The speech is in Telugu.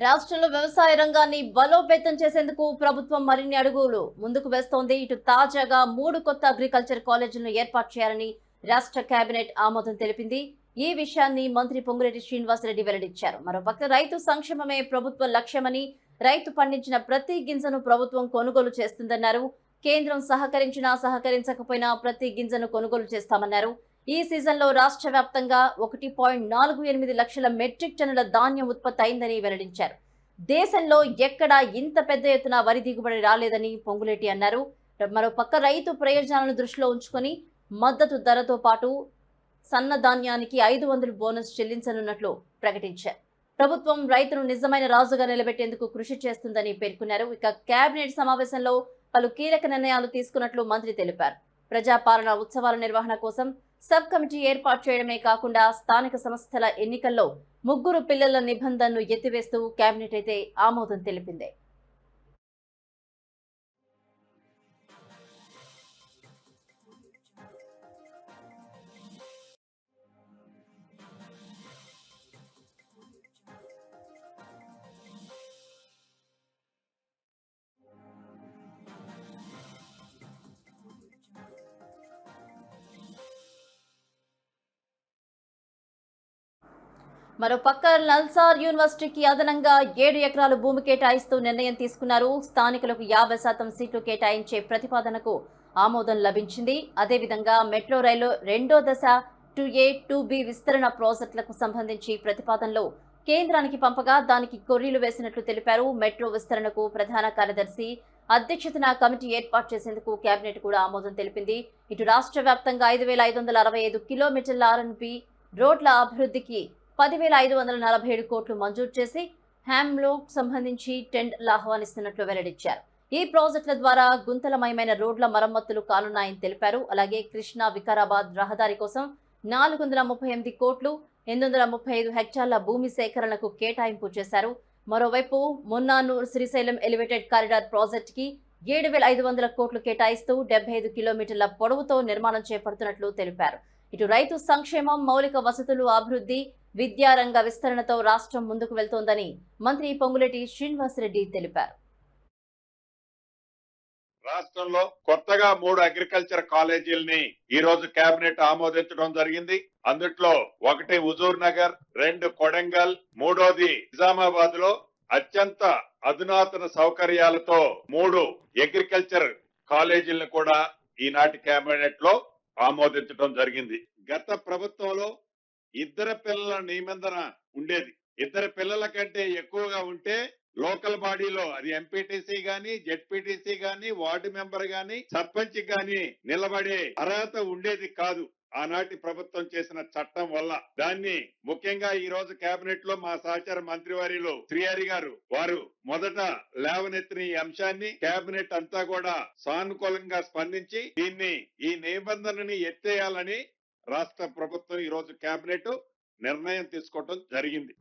రాష్ట్రంలో వ్యవసాయ రంగాన్ని బలోపేతం చేసేందుకు ప్రభుత్వం మరిన్ని అడుగులు ముందుకు వేస్తోంది. ఇటు తాజాగా మూడు కొత్త అగ్రికల్చర్ కాలేజీలను ఏర్పాటు చేయాలని రాష్ట్ర కేబినెట్ ఆమోదం తెలిపింది. ఈ విషయాన్ని మంత్రి పొంగులేటి శ్రీనివాసరెడ్డి వెల్లడించారు. మరోపక్క రైతు సంక్షేమమే ప్రభుత్వ లక్ష్యమని రైతు పండించిన ప్రతి గింజను ప్రభుత్వం కొనుగోలు చేస్తుందన్నారు. కేంద్రం సహకరించినా సహకరించకపోయినా ప్రతి గింజను కొనుగోలు చేస్తామన్నారు. ఈ సీజన్లో రాష్ట్ర వ్యాప్తంగా ఒకటి పాయింట్ నాలుగు ఎనిమిది లక్షల మెట్రిక్ టన్నుల ధాన్యం ఉత్పత్తి అయిందని వెల్లడించారు. దేశంలో ఎక్కడా ఇంత పెద్ద ఎత్తున వరి దిగుబడి రాలేదని పొంగులేటి అన్నారు. మరోపక్క రైతు ప్రయోజనాలను దృష్టిలో ఉంచుకొని మద్దతు ధరతో పాటు సన్న ధాన్యానికి ఐదు వందలు బోనస్ చెల్లించనున్నట్లు ప్రకటించారు. ప్రభుత్వం రైతును నిజమైన రాజుగా నిలబెట్టేందుకు కృషి చేస్తుందని పేర్కొన్నారు. ఇక కేబినెట్ సమావేశంలో పలు కీలక నిర్ణయాలు తీసుకున్నట్లు మంత్రి తెలిపారు. ప్రజాపాలన ఉత్సవాల నిర్వహణ కోసం సబ్ కమిటీ ఏర్పాటు చేయడమే కాకుండా స్థానిక సంస్థల ఎన్నికల్లో ముగ్గురు పిల్లల నిబంధనను ఎత్తివేస్తూ కేబినెట్ అయితే ఆమోదం తెలిపింది. మరోపక్క నల్సార్ యూనివర్సిటీకి అదనంగా ఏడు ఎకరాలు భూమి కేటాయిస్తూ నిర్ణయం తీసుకున్నారు. స్థానికులకు యాభై శాతం సీట్లు కేటాయించే ప్రతిపాదనకు ఆమోదం లభించింది. అదేవిధంగా మెట్రో రైలు రెండో దశ టూ ఏ టూ బి విస్తరణ ప్రాజెక్టులకు సంబంధించి ప్రతిపాదనలో కేంద్రానికి పంపగా దానికి కొర్రీలు వేసినట్లు తెలిపారు. మెట్రో విస్తరణకు ప్రధాన కార్యదర్శి అధ్యక్షతన కమిటీ ఏర్పాటు చేసేందుకు కేబినెట్ కూడా ఆమోదం తెలిపింది. ఇటు రాష్ట్ర వ్యాప్తంగా ఐదు వేల ఐదు వందల అరవై ఐదు కిలోమీటర్ల ఆర్ఎన్బి రోడ్ల అభివృద్ధికి పదివేల ఐదు వందల నలభై ఏడు కోట్లు మంజూరు చేసి హ్యామ్లోక్ సంబంధించి టెండర్లు ఆహ్వానిస్తున్నట్లు వెల్లడించారు. ఈ ప్రాజెక్టుల ద్వారా గుంతలమయమైన రోడ్ల మరమ్మతులు కానున్నాయని తెలిపారు. అలాగే కృష్ణా వికారాబాద్ రహదారి కోసం నాలుగు వందల ముప్పై ఎనిమిది కోట్లు ఎనిమిది వందల ముప్పై ఐదు హెక్టార్ల భూమి సేకరణకు కేటాయింపు చేశారు. మరోవైపు మున్నానూర్ శ్రీశైలం ఎలివేటెడ్ కారిడార్ ప్రాజెక్టుకి ఏడు వేల ఐదు వందల కోట్లు కేటాయిస్తూ డెబ్బై ఐదు కిలోమీటర్ల పొడవుతో నిర్మాణం చేపడుతున్నట్లు తెలిపారు. ఇటు రైతు సంక్షేమం మౌలిక వసతులు అభివృద్ధి విద్యారంగ విస్తరణతో రాష్ట్రం ముందుకు వెళ్తోందని మంత్రి పొంగులేటి శ్రీనివాసరెడ్డి తెలిపారు. రాష్ట్రంలో కొత్తగా మూడు అగ్రికల్చర్ కాలేజీలని ఈ రోజు కేబినెట్ ఆమోదించడం జరిగింది. అందుట్లో ఒకటి హుజూర్ నగర్ రెండు కొడంగల్ మూడోది నిజామాబాద్లో అత్యంత అధునాతన సౌకర్యాలతో మూడు అగ్రికల్చర్ కాలేజీలను కూడా ఈనాటి కేబినెట్లో ఆమోదించడం జరిగింది. గత ప్రభుత్వంలో ఇద్దరు పిల్లల నిబంధన ఉండేది. ఇద్దరు పిల్లల కంటే ఎక్కువగా ఉంటే లోకల్ బాడీలో అది ఎంపీటీసీ గాని జెడ్పీటీసీ గాని వార్డు మెంబర్ గాని సర్పంచ్ గాని నిలబడే అర్హత ఉండేది కాదు ఆనాటి ప్రభుత్వం చేసిన చట్టం వల్ల. దాన్ని ముఖ్యంగా ఈ రోజు కేబినెట్లో మా సహచార మంత్రివర్యులు శ్రీహరి గారు వారు మొదట లేవనెత్తిన ఈ అంశాన్ని కేబినెట్ అంతా కూడా సానుకూలంగా స్పందించి దీన్ని ఈ నిబంధనని ఎత్తేయాలని రాష్ట్ర ప్రభుత్వం ఈ రోజు కేబినెట్ నిర్ణయం తీసుకోవటం జరిగింది.